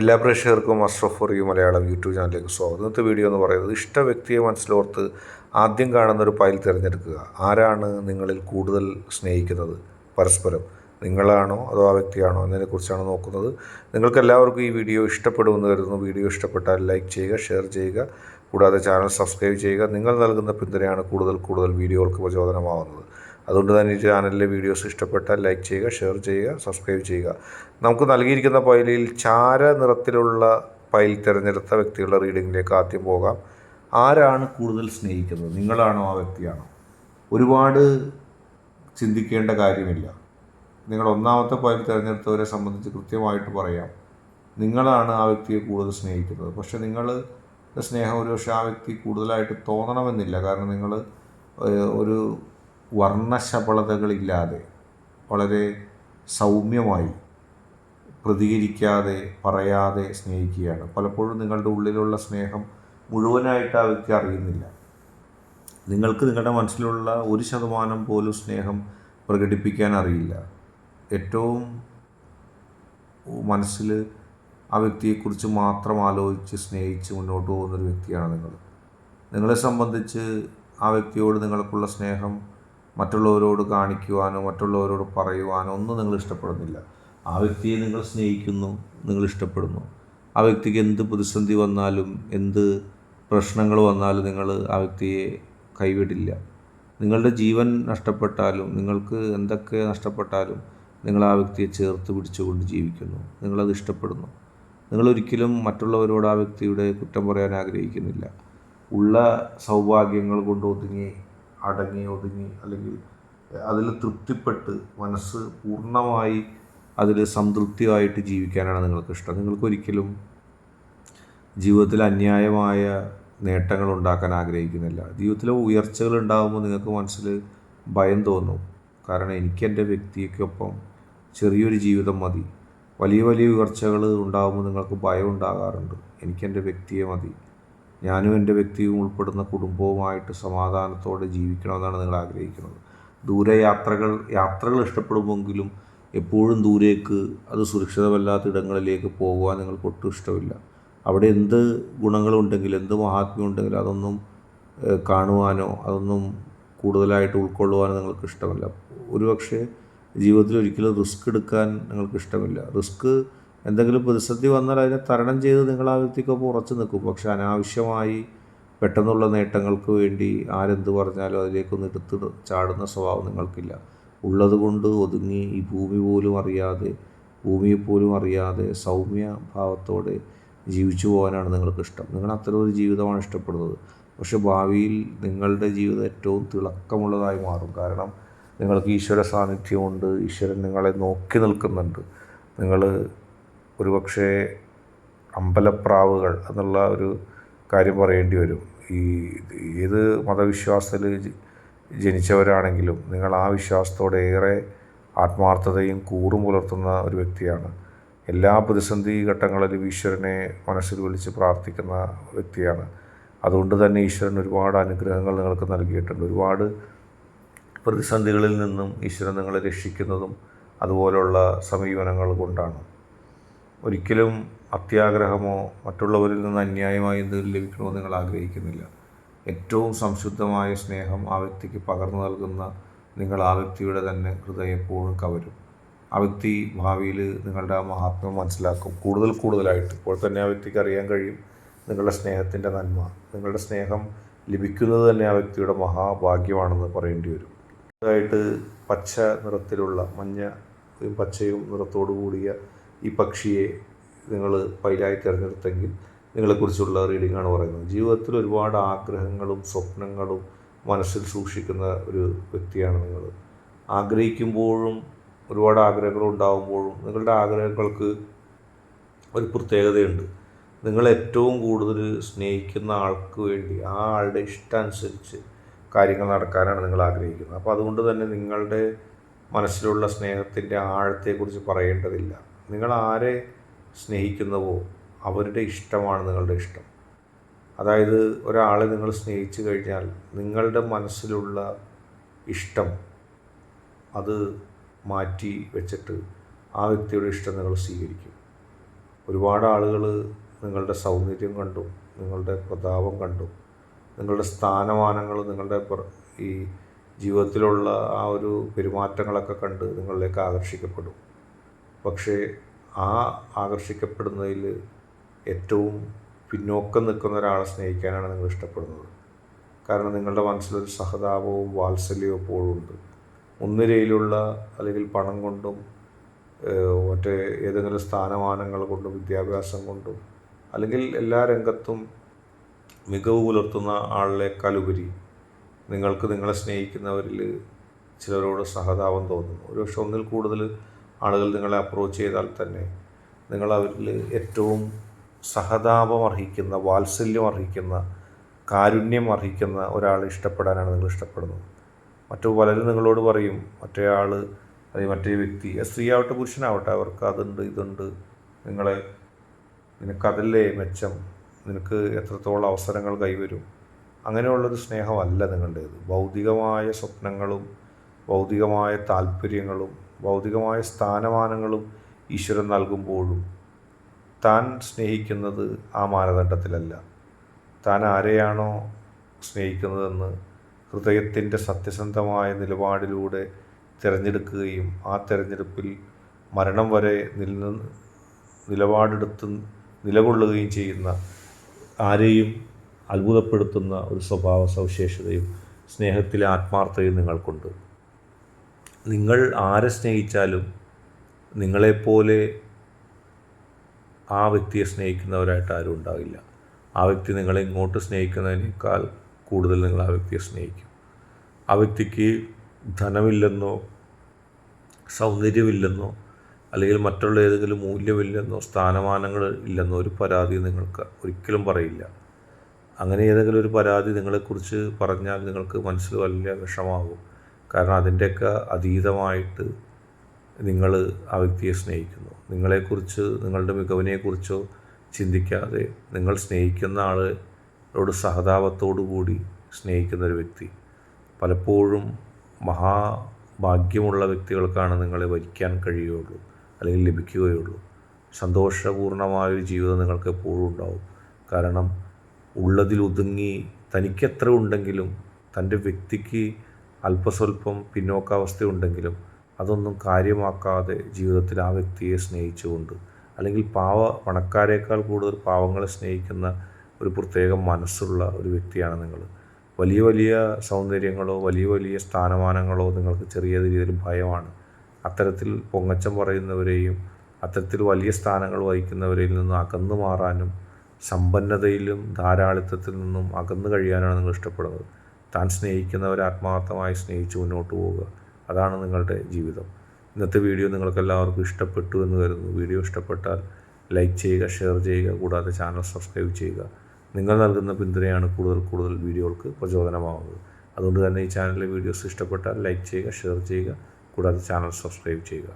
എല്ലാ പ്രേക്ഷകർക്കും Ashraf for you Malayalam YouTube ചാനലിലേക്ക് സ്വാഗതം. ഇന്നത്തെ വീഡിയോ എന്ന് പറയുന്നത് ഇഷ്ട വ്യക്തിയെ മനസ്സിലോർത്ത് ആദ്യം കാണുന്ന ഒരു ഫയൽ തിരഞ്ഞെടുക്കുക. ആരാണ് നിങ്ങളിൽ കൂടുതൽ സ്നേഹിക്കുന്നത്? പരസ്പരം. നിങ്ങളാണോ അതോ ആ വ്യക്തിയാണോ? എന്നതിനെക്കുറിച്ചാണ് നോക്കുന്നത്. നിങ്ങൾക്ക് എല്ലാവർക്കും ഈ വീഡിയോ ഇഷ്ടപ്പെടുമെന്ന് കരുതുന്നു. വീഡിയോ ഇഷ്ടപ്പെട്ടാൽ ലൈക്ക് ചെയ്യുക ഷെയർ ചെയ്യുക. കൂടാതെ ചാനൽ സബ്സ്ക്രൈബ് ചെയ്യുക. നിങ്ങൾ നൽകുന്ന പിന്തുണയാണ് കൂടുതൽ കൂടുതൽ വീഡിയോകൾക്ക് പ്രചോദനമാവുന്നത്. അതുകൊണ്ട് തന്നെ ഈ ചാനലിലെ വീഡിയോസ് ഇഷ്ടപ്പെട്ടാൽ ലൈക്ക് ചെയ്യുക ഷെയർ ചെയ്യുക സബ്സ്ക്രൈബ് ചെയ്യുക. നമുക്ക് നൽകിയിരിക്കുന്ന ഫയലിൽ ചാര നിറത്തിലുള്ള പൈൽ തിരഞ്ഞെടുത്ത വ്യക്തികളുടെ റീഡിങ്ങിലേക്ക് ആദ്യം പോകാം. ആരാണ് കൂടുതൽ സ്നേഹിക്കുന്നത്? നിങ്ങളാണോ ആ വ്യക്തിയാണോ? ഒരുപാട് ചിന്തിക്കേണ്ട കാര്യമില്ല. നിങ്ങൾ ഒന്നാമത്തെ പൈൽ തിരഞ്ഞെടുത്തവരെ സംബന്ധിച്ച് കൃത്യമായിട്ട് പറയാം. നിങ്ങളാണ് ആ വ്യക്തിയെ കൂടുതൽ സ്നേഹിക്കുന്നത്. പക്ഷെ നിങ്ങൾ സ്നേഹം ഒരു പക്ഷേ ആ വ്യക്തി കൂടുതലായിട്ട് തോന്നണമെന്നില്ല. കാരണം നിങ്ങൾ ഒരു വർണശബളതകളില്ലാതെ വളരെ സൗമ്യമായി പ്രതികരിക്കാതെ പറയാതെ സ്നേഹിക്കുകയാണ്. പലപ്പോഴും നിങ്ങളുടെ ഉള്ളിലുള്ള സ്നേഹം മുഴുവനായിട്ട് ആ വ്യക്തി അറിയുന്നില്ല. നിങ്ങൾക്ക് നിങ്ങളുടെ മനസ്സിലുള്ള ഒരു ശതമാനം പോലും സ്നേഹം പ്രകടിപ്പിക്കാൻ അറിയില്ല. ഏറ്റവും മനസ്സിൽ ആ വ്യക്തിയെക്കുറിച്ച് മാത്രം ആലോചിച്ച് സ്നേഹിച്ച് മുന്നോട്ട് പോകുന്നൊരു വ്യക്തിയാണ് നിങ്ങൾ. നിങ്ങളെ സംബന്ധിച്ച് ആ വ്യക്തിയോട് നിങ്ങൾക്കുള്ള സ്നേഹം മറ്റുള്ളവരോട് കാണിക്കുവാനോ മറ്റുള്ളവരോട് പറയുവാനോ ഒന്നും നിങ്ങൾ ഇഷ്ടപ്പെടുന്നില്ല. ആ വ്യക്തിയെ നിങ്ങൾ സ്നേഹിക്കുന്നു നിങ്ങൾ ഇഷ്ടപ്പെടുന്നു. ആ വ്യക്തിക്ക് എന്ത് പ്രതിസന്ധി വന്നാലും എന്ത് പ്രശ്നങ്ങൾ വന്നാലും നിങ്ങൾ ആ വ്യക്തിയെ കൈവിടില്ല. നിങ്ങളുടെ ജീവൻ നഷ്ടപ്പെട്ടാലും നിങ്ങൾക്ക് എന്തൊക്കെ നഷ്ടപ്പെട്ടാലും നിങ്ങൾ ആ വ്യക്തിയെ ചേർത്ത് പിടിച്ചുകൊണ്ട് ജീവിക്കുന്നു. നിങ്ങളത് ഇഷ്ടപ്പെടുന്നു. നിങ്ങളൊരിക്കലും മറ്റുള്ളവരോട് ആ വ്യക്തിയുടെ കുറ്റം പറയാൻ ആഗ്രഹിക്കുന്നില്ല. ഉള്ള സൗഭാഗ്യങ്ങൾ കൊണ്ട് ഒതുങ്ങി അടങ്ങി ഒതുങ്ങി അല്ലെങ്കിൽ അതിൽ തൃപ്തിപ്പെട്ട് മനസ്സ് പൂർണമായി അതിൽ സംതൃപ്തിയായിട്ട് ജീവിക്കാനാണ് നിങ്ങൾക്ക് ഇഷ്ടം. നിങ്ങൾക്കൊരിക്കലും ജീവിതത്തിൽ അന്യായമായ നേട്ടങ്ങൾ ഉണ്ടാക്കാൻ ആഗ്രഹിക്കുന്നില്ല. ജീവിതത്തിലെ ഉയർച്ചകൾ ഉണ്ടാകുമ്പോൾ നിങ്ങൾക്ക് മനസ്സിൽ ഭയം തോന്നും. കാരണം എനിക്ക് എന്റെ വ്യക്തിക്കൊപ്പം ചെറിയൊരു ജീവിതം മതി. വലിയ വലിയ ഉയർച്ചകൾ ഉണ്ടാകുമ്പോൾ നിങ്ങൾക്ക് ഭയം ഉണ്ടാകാറുണ്ട്. എനിക്ക് എന്റെ വ്യക്തിയെ മതി. ഞാനും എന്റെ വ്യക്തിയും ഉൾപ്പെടുന്ന കുടുംബവുമായിട്ട് സമാധാനത്തോടെ ജീവിക്കണമെന്നാണ് നിങ്ങൾ ആഗ്രഹിക്കുന്നത്. ദൂരയാത്രകൾ യാത്രകൾ ഇഷ്ടപ്പെടുമെങ്കിലും എപ്പോഴും ദൂരേക്ക് അത് സുരക്ഷിതമല്ലാത്ത ഇടങ്ങളിലേക്ക് പോകുവാൻ നിങ്ങൾക്ക് ഒട്ടും ഇഷ്ടമില്ല. അവിടെ എന്ത് ഗുണങ്ങളുണ്ടെങ്കിലും എന്ത് മഹാത്മ്യം ഉണ്ടെങ്കിലും അതൊന്നും കാണുവാനോ അതൊന്നും കൂടുതലായിട്ട് ഉൾക്കൊള്ളുവാനോ നിങ്ങൾക്ക് ഇഷ്ടമല്ല. ഒരുപക്ഷെ ജീവിതത്തിൽ ഒരിക്കലും റിസ്ക് എടുക്കാൻ നിങ്ങൾക്ക് ഇഷ്ടമില്ല. റിസ്ക് എന്തെങ്കിലും പ്രതിസന്ധി വന്നാൽ അതിനെ തരണം ചെയ്ത് നിങ്ങൾ ആ വ്യക്തിക്കൊപ്പം ഉറച്ചു നിൽക്കും. പക്ഷെ അനാവശ്യമായി പെട്ടെന്നുള്ള നേട്ടങ്ങൾക്ക് വേണ്ടി ആരെന്ത് പറഞ്ഞാലും അതിലേക്കൊന്ന് എടുത്ത് ചാടുന്ന സ്വഭാവം നിങ്ങൾക്കില്ല. ഉള്ളതുകൊണ്ട് ഒതുങ്ങി ഈ ഭൂമി പോലും അറിയാതെ ഭൂമിയെ പോലും അറിയാതെ സൗമ്യ ഭാവത്തോടെ ജീവിച്ചു പോകാനാണ് നിങ്ങൾക്ക് ഇഷ്ടം. നിങ്ങൾ അത്തരം ഒരു ജീവിതമാണ് ഇഷ്ടപ്പെടുന്നത്. പക്ഷെ ഭാവിയിൽ നിങ്ങളുടെ ജീവിതം ഏറ്റവും തിളക്കമുള്ളതായി മാറും. കാരണം നിങ്ങൾക്ക് ഈശ്വര സാന്നിധ്യമുണ്ട്. ഈശ്വരൻ നിങ്ങളെ നോക്കി നിൽക്കുന്നുണ്ട്. നിങ്ങൾ ഒരുപക്ഷെ അമ്പലപ്രാവുകൾ എന്നുള്ള ഒരു കാര്യം പറയേണ്ടി വരും. ഈ ഏത് മതവിശ്വാസത്തിൽ ജനിച്ചവരാണെങ്കിലും നിങ്ങൾ ആ വിശ്വാസത്തോടെ ഏറെ ആത്മാർത്ഥതയും കൂറും പുലർത്തുന്ന ഒരു വ്യക്തിയാണ്. എല്ലാ പ്രതിസന്ധി ഘട്ടങ്ങളിലും ഈശ്വരനെ മനസ്സിൽ വിളിച്ച് പ്രാർത്ഥിക്കുന്ന വ്യക്തിയാണ്. അതുകൊണ്ട് തന്നെ ഈശ്വരൻ ഒരുപാട് അനുഗ്രഹങ്ങൾ നിങ്ങൾക്ക് നൽകിയിട്ടുണ്ട്. ഒരുപാട് പ്രതിസന്ധികളിൽ നിന്നും ഈശ്വരൻ നിങ്ങളെ രക്ഷിക്കുന്നതും അതുപോലുള്ള സമീപനങ്ങൾ കൊണ്ടാണ്. ഒരിക്കലും അത്യാഗ്രഹമോ മറ്റുള്ളവരിൽ നിന്ന് അന്യായമായി എന്തെങ്കിലും ലഭിക്കണമെന്ന് നിങ്ങൾ ആഗ്രഹിക്കുന്നില്ല. ഏറ്റവും സംശുദ്ധമായ സ്നേഹം ആ വ്യക്തിക്ക് പകർന്നു നൽകുന്ന നിങ്ങൾ ആ വ്യക്തിയുടെ തന്നെ ഹൃദയം എപ്പോഴും കവരും. ആ വ്യക്തി ഭാവിയിൽ നിങ്ങളുടെ ആ മഹാത്മ്യം മനസ്സിലാക്കും. കൂടുതൽ കൂടുതലായിട്ട് ഇപ്പോൾ തന്നെ ആ വ്യക്തിക്ക് അറിയാൻ കഴിയും നിങ്ങളുടെ സ്നേഹത്തിന്റെ നന്മ. നിങ്ങളുടെ സ്നേഹം ലഭിക്കുന്നത് തന്നെ ആ വ്യക്തിയുടെ മഹാഭാഗ്യമാണെന്ന് പറയേണ്ടി വരും. ആയിട്ട് പച്ച നിറത്തിലുള്ള മഞ്ഞ പച്ചയും നിറത്തോടു കൂടിയ ഈ പക്ഷിയെ നിങ്ങൾ പൈലായി തിരഞ്ഞെടുത്തെങ്കിൽ നിങ്ങളെക്കുറിച്ചുള്ള റീഡിംഗ് ആണ് പറയുന്നത്. ജീവിതത്തിൽ ഒരുപാട് ആഗ്രഹങ്ങളും സ്വപ്നങ്ങളും മനസ്സിൽ സൂക്ഷിക്കുന്ന ഒരു വ്യക്തിയാണ് നിങ്ങൾ. ആഗ്രഹിക്കുമ്പോഴും ഒരുപാട് ആഗ്രഹങ്ങൾ ഉണ്ടാകുമ്പോഴും നിങ്ങളുടെ ആഗ്രഹങ്ങൾക്ക് ഒരു പ്രത്യേകതയുണ്ട്. നിങ്ങൾ ഏറ്റവും കൂടുതൽ സ്നേഹിക്കുന്ന ആൾക്ക് വേണ്ടി ആ ആളുടെ ഇഷ്ടമനുസരിച്ച് കാര്യങ്ങൾ നടക്കാനാണ് നിങ്ങൾ ആഗ്രഹിക്കുന്നത്. അപ്പോൾ അതുകൊണ്ട് തന്നെ നിങ്ങളുടെ മനസ്സിലുള്ള സ്നേഹത്തിന്റെ ആഴത്തെക്കുറിച്ച് പറയേണ്ടതില്ല. നിങ്ങൾ ആരെ സ്നേഹിക്കുന്നവോ അവരുടെ ഇഷ്ടമാണ് നിങ്ങളുടെ ഇഷ്ടം. അതായത് ഒരാളെ നിങ്ങൾ സ്നേഹിച്ചു കഴിഞ്ഞാൽ നിങ്ങളുടെ മനസ്സിലുള്ള ഇഷ്ടം അത് മാറ്റി വെച്ചിട്ട് ആ വ്യക്തിയുടെ ഇഷ്ടം നിങ്ങൾ സ്വീകരിക്കും. ഒരുപാട് ആളുകൾ നിങ്ങളുടെ സൗന്ദര്യം കണ്ടു നിങ്ങളുടെ പ്രതാപം കണ്ടു നിങ്ങളുടെ സ്ഥാനമാനങ്ങൾ നിങ്ങളുടെ ഈ ജീവിതത്തിലുള്ള ആ ഒരു പെരുമാറ്റങ്ങളൊക്കെ കണ്ട് നിങ്ങളിലേക്ക് ആകർഷിക്കപ്പെടും. പക്ഷേ ആ ആകർഷിക്കപ്പെടുന്നതിൽ ഏറ്റവും പിന്നോക്കം നിൽക്കുന്ന ഒരാളെ സ്നേഹിക്കാനാണ് നിങ്ങൾ ഇഷ്ടപ്പെടുന്നത്. കാരണം നിങ്ങളുടെ മനസ്സിലൊരു സഹതാപവും വാത്സല്യവും എപ്പോഴും ഉണ്ട്. മുൻനിരയിലുള്ള അല്ലെങ്കിൽ പണം കൊണ്ടും മറ്റേ ഏതെങ്കിലും സ്ഥാനമാനങ്ങൾ കൊണ്ടും വിദ്യാഭ്യാസം കൊണ്ടും അല്ലെങ്കിൽ എല്ലാ രംഗത്തും മികവ് പുലർത്തുന്ന ആളിനേക്കാളുപരി നിങ്ങൾക്ക് നിങ്ങളെ സ്നേഹിക്കുന്നവരിൽ ചിലരോട് സഹതാപം തോന്നുന്നു. ഒരുപക്ഷെ ഒന്നിൽ കൂടുതൽ ആളുകൾ നിങ്ങളെ അപ്രോച്ച് ചെയ്താൽ തന്നെ നിങ്ങൾ അവരിൽ ഏറ്റവും സഹതാപം അർഹിക്കുന്ന വാത്സല്യം അർഹിക്കുന്ന കാരുണ്യം അർഹിക്കുന്ന ഒരാളെ ഇഷ്ടപ്പെടാനാണ് നിങ്ങൾ ഇഷ്ടപ്പെടുന്നത്. മറ്റു പലരും നിങ്ങളോട് പറയും മറ്റേ ആൾ അല്ലെങ്കിൽ മറ്റേ വ്യക്തി സ്ത്രീ ആവട്ടെ പുരുഷനാവട്ടെ അവർക്ക് അതുണ്ട് ഇതുണ്ട് നിങ്ങളെ നിനക്കതല്ലേ മെച്ചം നിനക്ക് എത്രത്തോളം അവസരങ്ങൾ കൈവരും? അങ്ങനെയുള്ളൊരു സ്നേഹമല്ല നിങ്ങളുടേത്. ഭൗതികമായ സ്വപ്നങ്ങളും ഭൗതികമായ താല്പര്യങ്ങളും ഭൗതികമായ സ്ഥാനമാനങ്ങളും ഈശ്വരൻ നൽകുമ്പോഴും താൻ സ്നേഹിക്കുന്നത് ആ മാനദണ്ഡത്തിലല്ല. താൻ ആരെയാണോ സ്നേഹിക്കുന്നതെന്ന് ഹൃദയത്തിന്റെ സത്യസന്ധമായ നിലപാടിലൂടെ തിരഞ്ഞെടുക്കുകയും ആ തിരഞ്ഞെടുപ്പിൽ മരണം വരെ നില നിലപാടെടുത്ത് നിലകൊള്ളുകയും ചെയ്യുന്ന ആരെയും അത്ഭുതപ്പെടുത്തുന്ന ഒരു സ്വഭാവ സവിശേഷതയും സ്നേഹത്തിലെ ആത്മാർത്ഥതയും നിങ്ങൾക്കുണ്ട്. നിങ്ങൾ ആരെ സ്നേഹിച്ചാലും നിങ്ങളെപ്പോലെ ആ വ്യക്തിയെ സ്നേഹിക്കുന്നവരായിട്ട് ആരും ഉണ്ടാവില്ല. ആ വ്യക്തി നിങ്ങളെ ഇങ്ങോട്ട് സ്നേഹിക്കുന്നതിനേക്കാൾ കൂടുതൽ നിങ്ങൾ ആ വ്യക്തിയെ സ്നേഹിക്കും. ആ വ്യക്തിക്ക് ധനമില്ലെന്നോ സൗന്ദര്യമില്ലെന്നോ അല്ലെങ്കിൽ മറ്റുള്ള ഏതെങ്കിലും മൂല്യമില്ലെന്നോ സ്ഥാനമാനങ്ങൾ ഇല്ലെന്നോ ഒരു പരാതി നിങ്ങൾക്ക് ഒരിക്കലും പറയില്ല. അങ്ങനെ ഏതെങ്കിലും ഒരു പരാതി നിങ്ങളെക്കുറിച്ച് പറഞ്ഞാൽ നിങ്ങൾക്ക് മനസ്സിൽ വലിയ വിഷമാകും. കാരണം അതിന്റെയൊക്കെ അതീതമായിട്ട് നിങ്ങൾ ആ വ്യക്തിയെ സ്നേഹിക്കുന്നു. നിങ്ങളെക്കുറിച്ച് നിങ്ങളുടെ മികവിനെക്കുറിച്ചോ ചിന്തിക്കാതെ നിങ്ങൾ സ്നേഹിക്കുന്ന ആളോട് സഹതാപത്തോടു കൂടി സ്നേഹിക്കുന്ന ഒരു വ്യക്തി. പലപ്പോഴും മഹാഭാഗ്യമുള്ള വ്യക്തികൾക്കാണ് നിങ്ങളെ വരിക്കാൻ കഴിയുകയുള്ളൂ അല്ലെങ്കിൽ ലഭിക്കുകയുള്ളൂ. സന്തോഷപൂർണമായൊരു ജീവിതം നിങ്ങൾക്ക് എപ്പോഴും ഉണ്ടാവും. കാരണം ഉള്ളതിൽ ഒതുങ്ങി തനിക്കെത്ര ഉണ്ടെങ്കിലും തന്റെ വ്യക്തിക്ക് അല്പസ്വല്പം പിന്നോക്കാവസ്ഥയുണ്ടെങ്കിലും അതൊന്നും കാര്യമാക്കാതെ ജീവിതത്തിൽ ആ വ്യക്തിയെ സ്നേഹിച്ചുകൊണ്ട് അല്ലെങ്കിൽ പാവ പണക്കാരേക്കാൾ കൂടുതൽ പാവങ്ങളെ സ്നേഹിക്കുന്ന ഒരു പ്രത്യേക മനസ്സുള്ള ഒരു വ്യക്തിയാണ് നിങ്ങൾ. വലിയ വലിയ സൗന്ദര്യങ്ങളോ വലിയ വലിയ സ്ഥാനമാനങ്ങളോ നിങ്ങൾക്ക് ചെറിയ രീതിയിൽ ഭയമാണ്. അത്തരത്തിൽ പൊങ്ങച്ചം പറയുന്നവരെയും അത്തരത്തിൽ വലിയ സ്ഥാനങ്ങൾ വഹിക്കുന്നവരിൽ നിന്നും അകന്നു മാറാനും സമ്പന്നതയിലും ധാരാളിത്തത്തിൽ നിന്നും അകന്നു കഴിയാനാണ് നിങ്ങൾ ഇഷ്ടപ്പെടുന്നത്. താൻ സ്നേഹിക്കുന്നവരെ ആത്മാർത്ഥമായി സ്നേഹിച്ച് മുന്നോട്ട് പോവുക. അതാണ് നിങ്ങളുടെ ജീവിതം. ഇന്നത്തെ വീഡിയോ നിങ്ങൾക്കെല്ലാവർക്കും ഇഷ്ടപ്പെട്ടു എന്ന് കരുതുന്നു. വീഡിയോ ഇഷ്ടപ്പെട്ടാൽ ലൈക്ക് ചെയ്യുക ഷെയർ ചെയ്യുക കൂടാതെ ചാനൽ സബ്സ്ക്രൈബ് ചെയ്യുക. നിങ്ങൾ നൽകുന്ന പിന്തുണയാണ് കൂടുതൽ കൂടുതൽ വീഡിയോകൾക്ക് പ്രചോദനമാവുന്നത്. അതുകൊണ്ട് തന്നെ ഈ ചാനലിലെ വീഡിയോസ് ഇഷ്ടപ്പെട്ടാൽ ലൈക്ക് ചെയ്യുക ഷെയർ ചെയ്യുക കൂടാതെ ചാനൽ സബ്സ്ക്രൈബ് ചെയ്യുക.